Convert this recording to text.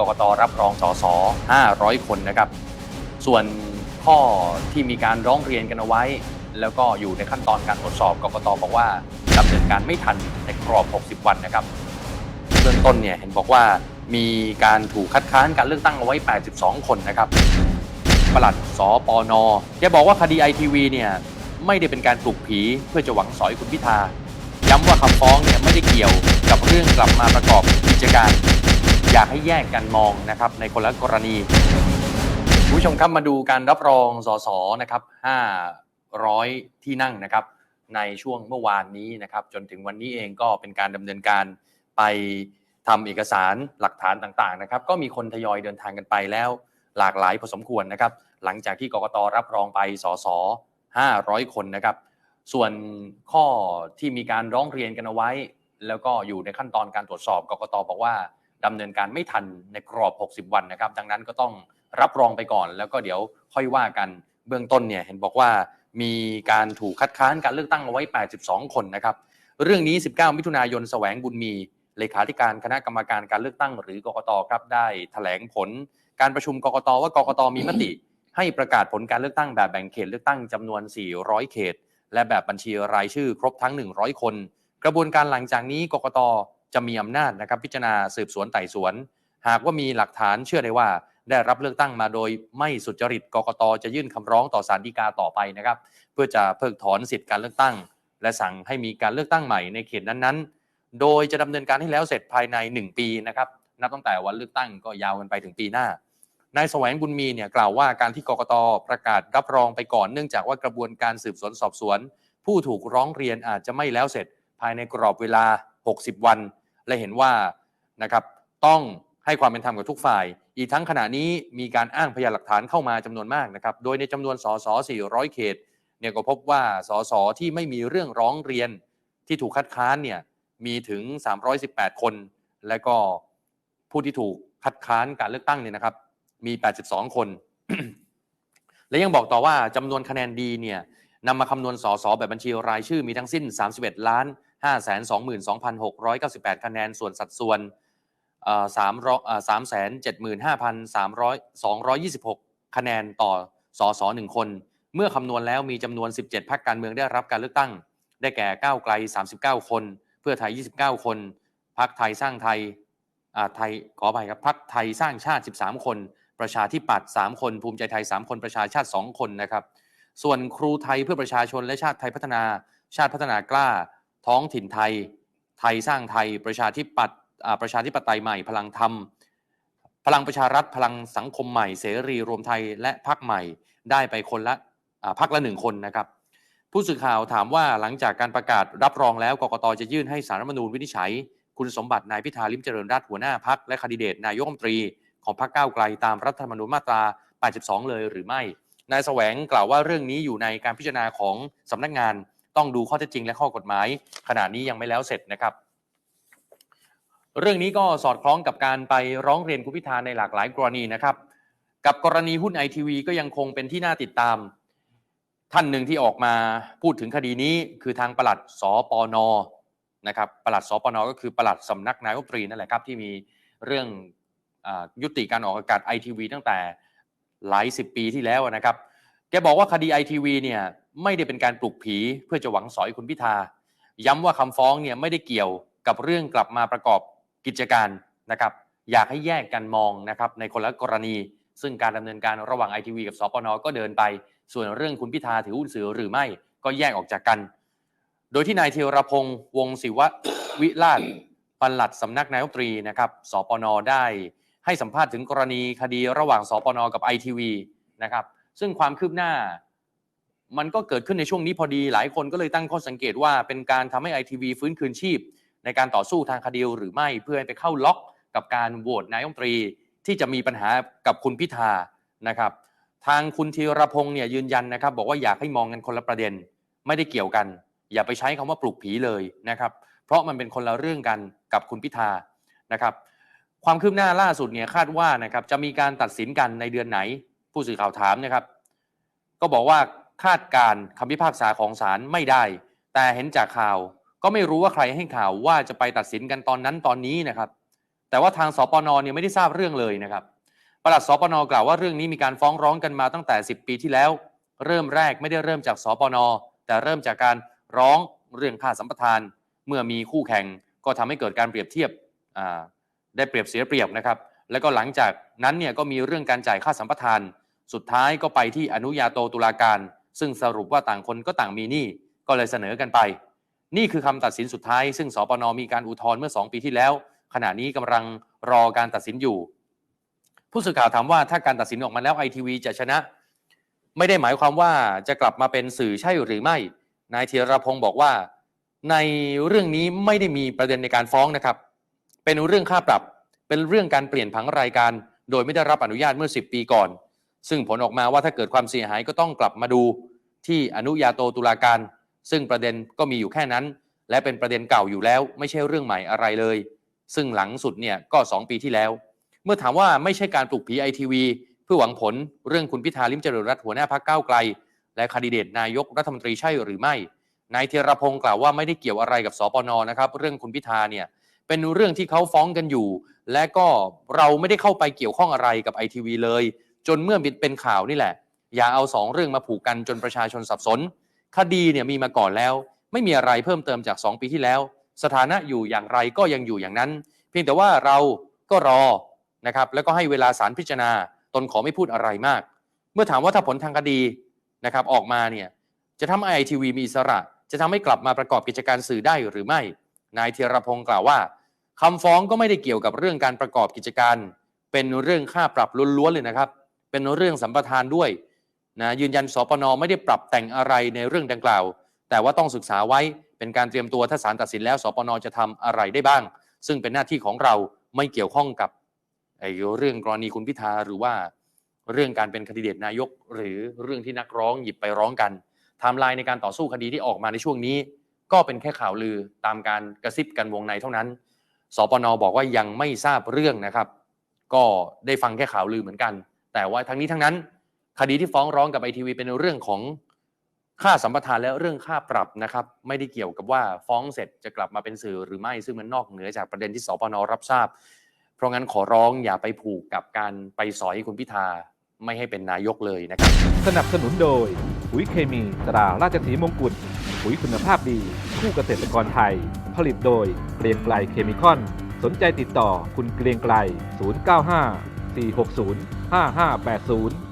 กกตรับรองสส500 คนนะครับ ส่วนข้อที่มีการร้องเรียนกันเอาไว้ แล้วก็อยู่ในขั้นตอนการตรวจสอบกกตบอกว่าดำเนินการไม่ทันในกรอบ 60 วันนะครับเบื้องต้นเนี่ยเห็นบอกว่ามีการถูกคัดค้านการเลือกตั้งเอาไว้ 82 คนนะครับปลัดสปนแกบอกว่าคดีไอทีวีเนี่ยไม่ได้เป็นการปลุกผีเพื่อจะหวังสอยคุณพิธา ย้ำว่าคำฟ้องเนี่ยไม่ได้เกี่ยวกับเรื่องกลับมาประกอบกิจการ อยากให้แยกกันมองนะครับในคนละกรณีคุณผู้ชมครับมาดูการรับรองสสนะครับ500 ที่นั่งนะครับ ในช่วงเมื่อวานนี้นะครับ จนถึงวันนี้เองก็เป็นการดำเนินการไปทำเอกสารหลักฐานต่างๆนะครับ ก็มีคนทยอยเดินทางกันไปแล้ว หลากหลายพอสมควรนะครับ หลังจากที่กกตรับรองไปสส500 คนนะครับ ส่วนข้อที่มีการร้องเรียนกันเอาไว้ แล้วก็อยู่ในขั้นตอนการตรวจสอบกกตบอกว่า ดำเนินการไม่ทันในกรอบ 60 วันนะครับ ดังนั้นก็ต้องรับรองไปก่อน แล้วก็เดี๋ยวค่อยว่ากันเบื้องต้นเนี่ยเห็นบอกว่ามีการถูกคัดค้านการเลือกตั้งเอาไว้ 82 คนนะครับ เรื่องนี้ 19 มิถุนายนแสวงบุญมีเลขาธิการคณะกรรมการการเลือกตั้งหรือกกตครับได้แถลงผล การประชุมกกตว่ากกตมีมติ ให้ประกาศผลการเลือกตั้งแบบแบ่งเขตเลือกตั้งจำนวน 400 เขต และแบบบัญชีรายชื่อครบทั้ง 100 คน กระบวนการหลังจากนี้กกต จะมีอำนาจนะครับพิจารณาสืบสวนไต่สวน หากว่ามีหลักฐานเชื่อได้ว่าได้รับเลือกตั้งมาโดยไม่สุจริตกกตจะยื่นคำร้องต่อศาลฎีกาต่อไปนะครับ เพื่อจะเพิกถอนสิทธิการเลือกตั้ง และสั่งให้มีการเลือกตั้งใหม่ในเขตนั้นๆ โดยจะดำเนินการให้แล้วเสร็จภายใน 1 ปีนะครับนับตั้งแต่วันเลือกตั้งก็ยาวกันไปถึงปีหน้านายแสวงบุญมีเนี่ยกล่าวว่าการที่กกตประกาศรับรองไปก่อนเนื่องจากว่ากระบวนการสืบสวนสอบสวน ผู้ถูกร้องเรียนอาจจะไม่แล้วเสร็จภายในกรอบเวลา 60 วัน และเห็นว่านะครับต้องให้ความเป็นธรรมกับทุกฝ่าย อีกทั้งขณะนี้มีการอ้างพยานหลักฐานเข้ามาจำนวนมากนะครับ โดยในจำนวนสส400 เขตเนี่ยก็พบว่าสสที่ไม่มีเรื่องร้องเรียนที่ถูกคัดค้านเนี่ยมีถึง 318 คน และก็ผู้ที่ถูกคัดค้านการเลือกตั้งเนี่ยนะครับ มี 82 คน และยังบอกต่อว่าจำนวนคะแนนดีเนี่ยนำมาคำนวณสสแบบบัญชีรายชื่อมีทั้งสิ้น 31 ล้าน 522,698 คะแนน ส่วนสัดส่วน3 375,226คะแนนต่อสอสหนึ่งคน เมื่อคำนวณแล้วมีจำนวน 17 พรรคการเมืองได้รับการเลือกตั้ง ได้แก่ก้าวไกล 39 คน เพื่อไทย 29 คนพรรคไทยสร้างไทยไทยขออภัยครับพรรคไทยสร้างชาติ 13 คน ประชาธิปัตย์3คน ภูมิใจไทย 3 คนประชาชาติ 2 คนนะครับ ส่วนครูไทยเพื่อประชาชนและชาติไทยพัฒนา ชาติพัฒนากล้า ท้องถิ่นไทย ไทยสร้างไทย ประชาธิปัตย์ประชาธิปไตยใหม่ พลังธรรม พลังประชารัฐ พลังสังคมใหม่ เสรีรวมไทย และพรรคใหม่ ได้ไปคนละพรรคละหนึ่งคนนะครับ ผู้สื่อข่าวถามว่าหลังจากการประกาศรับรองแล้ว กกตจะยื่นให้สารรัฐมนูญวินิจฉัย คุณสมบัตินายพิธาลิมเจริญรัตน์หัวหน้าพักและคดิเดตนายกรัฐมนตรีของพรรคก้าวไกลตามรัฐธรรมนูญมาตรา 82 เลยหรือไม่ นายแสวงกล่าวว่าเรื่องนี้อยู่ในการพิจารณาของสำนักงาน ต้องดูข้อเท็จจริงและข้อกฎหมาย ขณะนี้ยังไม่แล้วเสร็จนะครับ เรื่องนี้ก็สอดคล้องกับการไปร้องเรียนคุณพิธาในหลากหลายกรณีนะครับ กับกรณีหุ้นไอทีวีก็ยังคงเป็นที่น่าติดตาม ท่านหนึ่งที่ออกมาพูดถึงคดีนี้คือทางปลัดสปนนะครับปลัดสปนก็คือปลัดสำนักนายกรัฐมนตรีนั่นแหละครับที่มีเรื่องอยุติการออกอากาศไอทีวีตั้งแต่หลายสิบปีที่แล้วนะครับ แกบอกว่าคดีไอทีวีเนี่ยไม่ได้เป็นการปลุกผีเพื่อจะหวังสอยคุณพิธา ย้ำว่าคำฟ้องเนี่ยไม่ได้เกี่ยวกับเรื่องกลับมาประกอบกิจการนะครับอยากให้แยกกันมองนะครับในคนละกรณี ซึ่งการดำเนินการระหว่างไอทีวีกับสปนก็เดินไป ส่วนเรื่องคุณพิธาถือหุ้นสื่อหรือไม่ก็แยกออกจากกัน โดยที่นายเทวรพงศ์วงศิวะวิลาศปลัดสำนักนายกรัฐมนตรีนะครับสปนได้ให้สัมภาษณ์ถึงกรณีคดีระหว่างสปนกับไอทีวีนะครับ ซึ่งความคืบหน้า มันก็เกิดขึ้นในช่วงนี้พอดี หลายคนก็เลยตั้งข้อสังเกตว่าเป็นการทำให้ไอทีวีฟื้นคืนชีพ ในการต่อสู้ทางคดีหรือไม่เพื่อให้ไปเข้าล็อกกับการโหวตนายกรัฐมนตรีที่จะมีปัญหากับคุณพิธานะครับ ทางคุณธีรพงศ์เนี่ยยืนยันนะครับ บอกว่าอยากให้มองกันคนละประเด็น ไม่ได้เกี่ยวกัน อย่าไปใช้คำว่าปลุกผีเลยนะครับ เพราะมันเป็นคนละเรื่องกันกับคุณพิธานะครับ ความคืบหน้าล่าสุดเนี่ยคาดว่านะครับจะมีการตัดสินกันในเดือนไหน ผู้สื่อข่าวถามนะครับ ก็บอกว่าคาดการคำพิพากษาของศาลไม่ได้ แต่เห็นจากข่าว ก็ไม่รู้ว่าใครให้ข่าวว่าจะไปตัดสินกันตอนนั้นตอนนี้นะครับ แต่ว่าทางสปนเนี่ยไม่ได้ทราบเรื่องเลยนะครับปลัดสปนกล่าวว่าเรื่องนี้มีการฟ้องร้องกันมาตั้งแต่ 10 ปีที่แล้ว เริ่มแรกไม่ได้เริ่มจากสปนแต่เริ่มจากการร้องเรื่องค่าสัมปทาน เมื่อมีคู่แข่งก็ทำให้เกิดการเปรียบเทียบได้เปรียบเสียเปรียบนะครับ แล้วก็หลังจากนั้นเนี่ยก็มีเรื่องการจ่ายค่าสัมปทาน สุดท้ายก็ไปที่อนุญาโตตุลาการ ซึ่งสรุปว่าต่างคนก็ต่างมีหนี้ก็เลยเสนอกันไป นี่คือคำตัดสินสุดท้าย ซึ่งสปนมีการอุทธรณ์เมื่อ 2 ปีที่แล้ว ขณะนี้กำลังรอการตัดสินอยู่ ผู้สื่อข่าวถามว่าถ้าการตัดสินออกมาแล้วไอทีวีจะชนะ ไม่ได้หมายความว่าจะกลับมาเป็นสื่อใช่หรือไม่นายธีรพงศ์บอกว่า ในเรื่องนี้ไม่ได้มีประเด็นในการฟ้องนะครับ เป็นเรื่องค่าปรับ เป็นเรื่องการเปลี่ยนผังรายการ โดยไม่ได้รับอนุญาตเมื่อ 10 ปีก่อน ซึ่งผลออกมาว่าถ้าเกิดความเสียหายก็ต้องกลับมาดูที่อนุญาโตตุลาการ ซึ่งประเด็นก็มีอยู่แค่นั้น และเป็นประเด็นเก่าอยู่แล้ว ไม่ใช่เรื่องใหม่อะไรเลย ซึ่งหลังสุดเนี่ยก็ 2 ปีที่แล้ว เมื่อถามว่าไม่ใช่การปลุกผีไอทีวีเพื่อหวังผลเรื่องคุณพิธาลิมเจริญรัตน์หัวหน้าพรรคก้าไกล และคดีเดตนายกรัฐมนตรีใช่หรือไม่นายเทยรพงศ์กล่าวว่าไม่ได้เกี่ยวอะไรกับสปนนะครับ เรื่องคุณพิธาเนี่ย เป็นเรื่องที่เขาฟ้องกันอยู่ และก็เราไม่ได้เข้าไปเกี่ยวข้องอะไรกับไอทีวีเลย จนเมื่อเป็นข่าวนี่แหละ อย่าเอาสองเรื่องมาผูกกันจนประชาชนสับสน คดีเนี่ยมีมาก่อนแล้ว ไม่มีอะไรเพิ่มเติมจาก 2 ปีที่แล้ว สถานะอยู่อย่างไรก็ยังอยู่อย่างนั้น เพียงแต่ว่าเราก็รอนะครับแล้วก็ให้เวลาศาลพิจารณาตนขอไม่พูดอะไรมาก เมื่อถามว่าถ้าผลทางคดีนะครับออกมาเนี่ยจะทำให้ไอทีวีมีอิสระ จะทำให้กลับมาประกอบกิจการสื่อได้หรือไม่ นายเทียรพงศ์กล่าวว่า คำฟ้องก็ไม่ได้เกี่ยวกับเรื่องการประกอบกิจการ เป็นเรื่องค่าปรับล้วนๆเลยนะครับ เป็นเรื่องสัมปทานด้วยนะยืนยันสปนไม่ได้ปรับแต่งอะไรในเรื่องดังกล่าว แต่ว่าต้องศึกษาไว้เป็นการเตรียมตัวถ้าศาลตัดสินแล้วสปนจะทำอะไรได้บ้าง ซึ่งเป็นหน้าที่ของเราไม่เกี่ยวข้องกับไอ้เรื่องกรณีคุณพิธาหรือว่าเรื่องการเป็นคดีเดตนายก หรือเรื่องที่นักร้องหยิบไปร้องกันไทม์ไลน์ในการต่อสู้คดีที่ออกมาในช่วงนี้ ก็เป็นแค่ข่าวลือตามการกระซิบกันวงในเท่านั้น สปนบอกว่ายังไม่ทราบเรื่องนะครับ ก็ได้ฟังแค่ข่าวลือเหมือนกัน แต่ว่าทั้งนี้ทั้งนั้น คดีที่ฟ้องร้องกับไอทีวีเป็นเรื่องของค่าสัมปทานและเรื่องค่าปรับนะครับ ไม่ได้เกี่ยวกับว่าฟ้องเสร็จจะกลับมาเป็นสื่อหรือไม่ซึ่งมันนอกเหนือจากประเด็นที่สปนรับทราบ เพราะงั้นขอร้องอย่าไปผูกกับการไปสอยคุณพิธาไม่ให้เป็นนายกเลยนะครับ สนับสนุนโดยปุ๋ยเคมีตราราชสีมงกุฎปุ๋ยคุณภาพดี คู่เกษตรกรไทย ลิตโดยเกรียงไกลเคมีคอน สนใจติดต่อคุณเกรียงไกล 095 460 5580